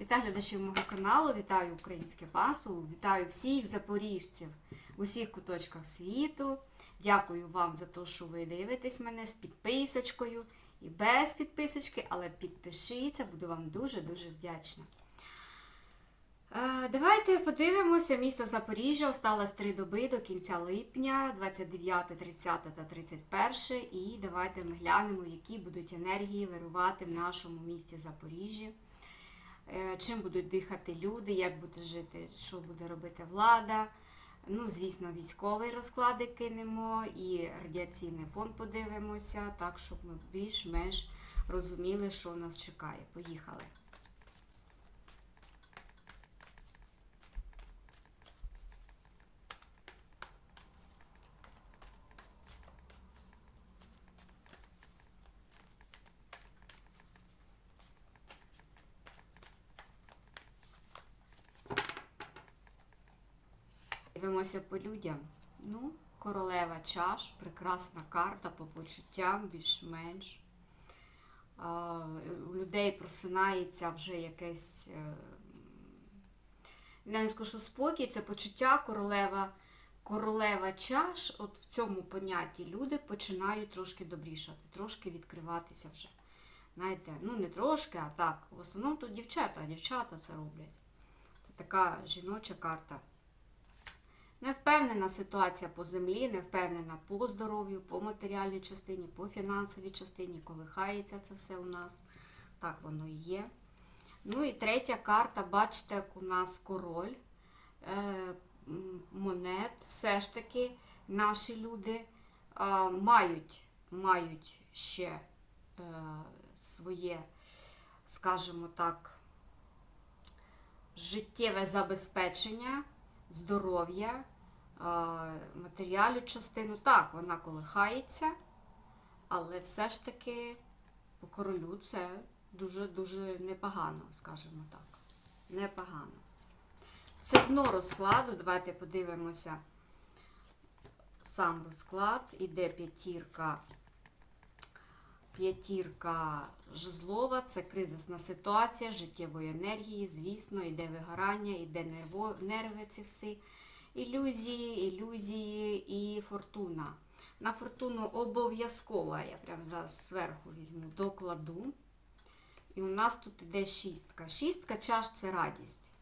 Вітаю глядачів мого каналу, вітаю українське панство, вітаю всіх запоріжців в усіх куточках світу. Дякую вам за те, що ви дивитесь мене з підписочкою і без підписочки, але підпишіться, буду вам дуже-дуже вдячна. Е, Давайте подивимося. Місто Запоріжжя осталось три доби до кінця липня, 29, 30 та 31. І давайте ми глянемо, які будуть енергії вирувати в нашому місті Запоріжжя. Е, Чим будуть дихати люди, як буде жити, що буде робити влада. Ну, звісно, військовий розклади кинемо і радіаційний фон подивимося, так, щоб ми більш-менш розуміли, що нас чекає. Поїхали. Дивимося по людям. Ну, королева чаш, прекрасна карта по почуттям, більш-менш. У людей просинається вже якесь. е, Я не скажу, що спокій, це почуття королева. Королева чаш, от в цьому понятті люди починають трошки добрішати, трошки відкриватися вже. Знаєте, ну не трошки, а так. В основному тут дівчата, дівчата це роблять. Це така жіноча карта. Не впевнена ситуація по землі, не впевнена по здоров'ю, по матеріальній частині, по фінансовій частині, колихається це все у нас. Так воно і є. Ну і третя карта, бачите, як у нас король е, монет. Все ж таки наші люди а, мають, мають ще е, своє, скажімо так, життєве забезпечення, здоров'я, а, матеріалю частину. Так, вона колихається, але все ж таки по королю це дуже-дуже непогано, скажімо так. Непогано. Це дно розкладу. Давайте подивимося сам розклад. Іде п'ятірка. П'ятірка жезлова це кризисна ситуація життєвої енергії. Звісно, йде вигорання, нерво, нерви ці всі. Ілюзії, ілюзії і фортуна. На фортуну обов'язково, я прямо зараз зверху візьму, докладу. І у нас тут іде шістка. Шістка чаш це радість.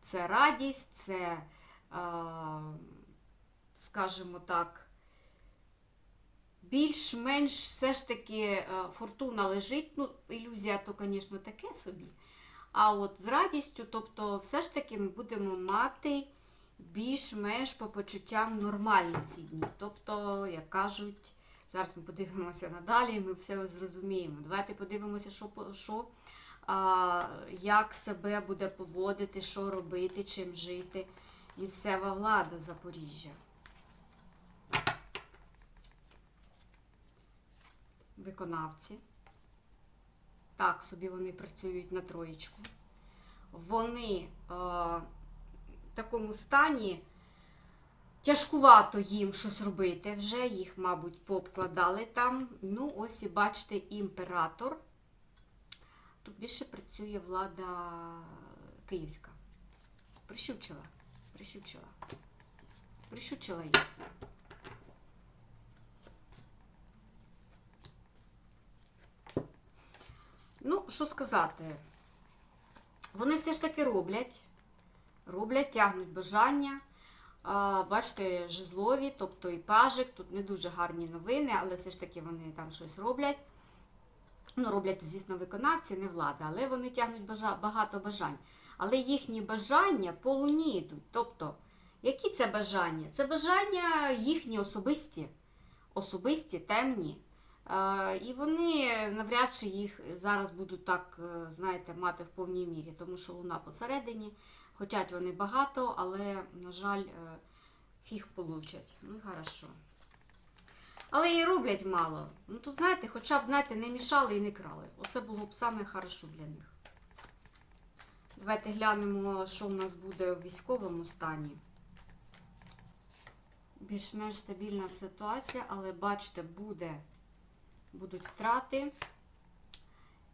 Це радість, це, скажімо так, більш-менш все ж таки фортуна лежить. Ну, ілюзія, то, звісно, таке собі. А от з радістю, тобто, все ж таки ми будемо мати більш-менш по почуттям нормальні ці дні. Тобто, як кажуть, зараз ми подивимося надалі, ми все зрозуміємо. Давайте подивимося, що, що а, як себе буде поводити, що робити, чим жити місцева влада Запоріжжя. Виконавці. Так, собі вони працюють на троєчку. Вони е, в такому стані тяжкувато їм щось робити. Вже їх, мабуть, пообкладали там. Ну, ось і бачите, імператор. Тут більше працює влада київська. Прищучила. Прищучила. Прищучила їх. Ну, що сказати? Вони все ж таки роблять. Роблять, тягнуть бажання. Бачите, жезлові, тобто і пажик. Тут не дуже гарні новини, але все ж таки вони там щось роблять. Ну, роблять, звісно, виконавці, не влада, але вони тягнуть багато бажань. Але їхні бажання по луні йдуть. Тобто, які це бажання? Це бажання їхні особисті, особисті, темні. І вони навряд чи їх зараз будуть так, е, знаєте, мати в повній мірі, тому що луна посередині. Хочуть вони багато, але, на жаль, е, фіг получать. Ну, і хорошо. Але і роблять мало. Ну тут, знаєте, хоча б, знаєте, не мішали і не крали. Оце було б саме хорошо для них. Давайте глянемо, що в нас буде у військовому стані. Більш-менш стабільна ситуація, але бачите, буде, будуть втрати.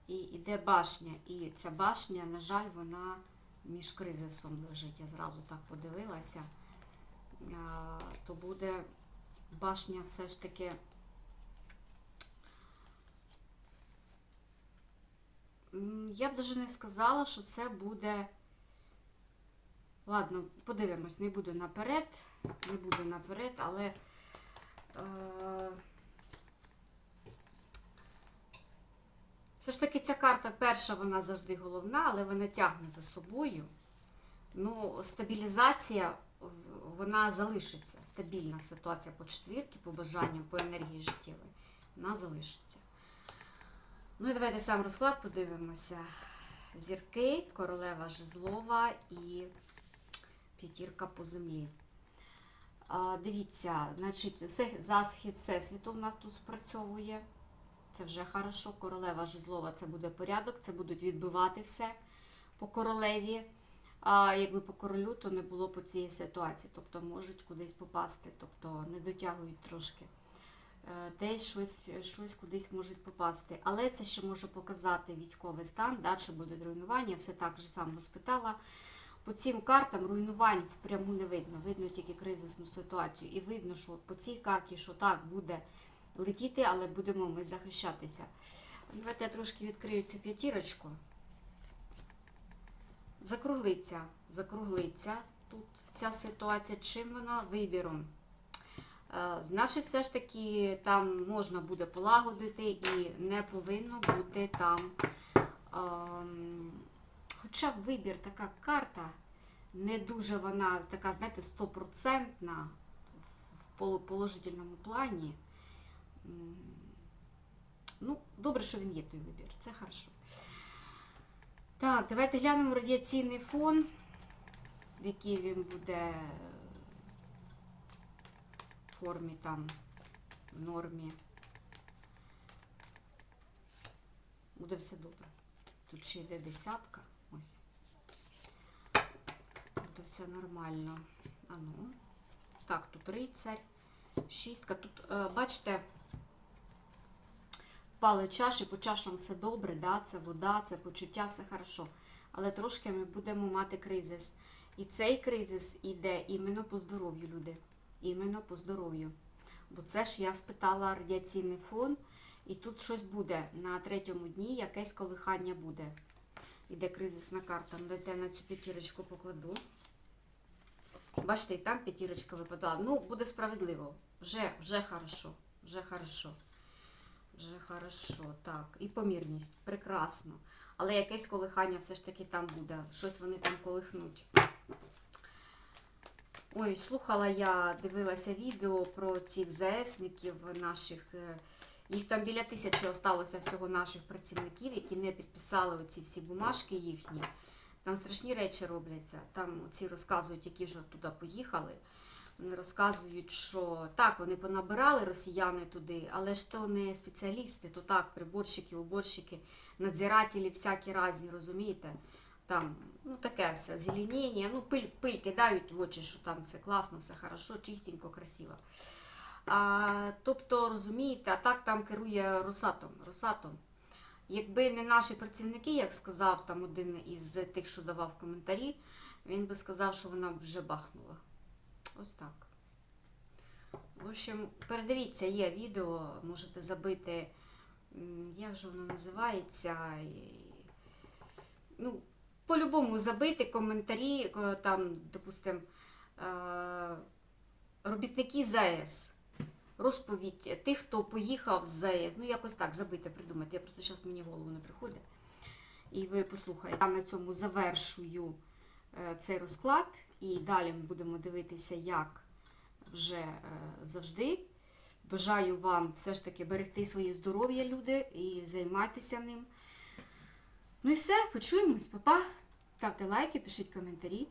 і йде башня. І ця башня, на жаль, вона між кризисом лежить. Я зразу так подивилася. То буде башня все ж таки. Я б навіть не сказала, що це буде. Ладно, подивимось, не буду наперед, не буду наперед, але е, все ж таки ця карта перша, вона завжди головна, але вона тягне за собою. Ну, стабілізація, вона залишиться. Стабільна ситуація по четвірки, по бажанням, по енергії життєвої, вона залишиться. Ну і давайте сам розклад подивимося. Зірки, королева жезлова і п'ятірка по землі. Дивіться, значить, засхід всесвіту в нас тут спрацьовує. Це вже хорошо. Королева жезлова це буде порядок, це будуть відбивати все по королеві. А якби по королю, то не було по цій ситуації. Тобто можуть кудись попасти, тобто не дотягують трошки. Е, Десь щось, щось кудись можуть попасти. Але це ще може показати військовий стан, да, чи буде руйнування. Все так же само спитала. По цим картам руйнувань впряму не видно. Видно тільки кризисну ситуацію. І видно, що по цій карті, що так буде летіти, але будемо ми захищатися. Давайте я трошки відкрию цю п'ятірочку. Закруглиться, закруглиться тут ця ситуація. Чим вона вибіром? Е, Значить, все ж таки там можна буде полагодити і не повинно бути там. ем, Хоча вибір така карта, не дуже вона така, знаєте, стопроцентна в положительному плані. Ну, добре, що він є той вибір, це хорошо. Так, давайте глянемо радіаційний фон, в який він буде в формі там, в нормі. Буде все добре. Тут ще йде десятка. Ось. Буде все нормально. А ну. Так, тут рицарь, шістка. Тут, е, бачите, впали чаші, по чашам все добре, да? це вода, це почуття, все хорошо. Але трошки ми будемо мати кризис. І цей кризис іде іменно по здоров'ю, люди. Іменно по здоров'ю. Бо це ж я спитала радіаційний фон, і тут щось буде. На третьому дні якесь колихання буде. Іде кризисна карта. Дайте я на цю п'ятірочку покладу. Бачите, і там п'ятірочка випадала. Ну, буде справедливо. Вже, вже хорошо. Вже хорошо. Вже хорошо. Так. І помірність. Прекрасно. Але якесь колихання все ж таки там буде. Щось вони там колихнуть. Ой, слухала я, дивилася відео про цих ЗСників наших. е, Їх там біля тисячі осталося всього наших працівників, які не підписали оці всі бумажки їхні. Там страшні речі робляться. Там ці розказують, які вже туди поїхали. Розказують, що так, вони понабирали росіяни туди, але ж то не спеціалісти, то так, приборщики, уборщики, надзирателі всякі різні, розумієте? Там, ну таке все, зеленіння, ну пиль, пиль кидають в очі, що там все класно, все хорошо, чистенько, красиво. А, тобто, розумієте, а так там керує Росатом. Росатом. Якби не наші працівники, як сказав там один із тих, що давав коментарі, він би сказав, що вона вже бахнула. Ось так. В общем, передивіться, є відео, можете забити, як же воно називається. Ну, по-любому забити коментарі, там, допустим, е, робітники ЗАЕС. Розповідь тих, хто поїхав з ЗАЕС. Ну, якось так забити, придумати. Я просто зараз мені в голову не приходить. І ви послухаєте. Я на цьому завершую цей розклад. І далі ми будемо дивитися, як вже е, завжди. Бажаю вам все ж таки берегти своє здоров'я, люди, і займайтеся ним. Ну і все, почуємось, па-па. Ставте лайки, пишіть коментарі.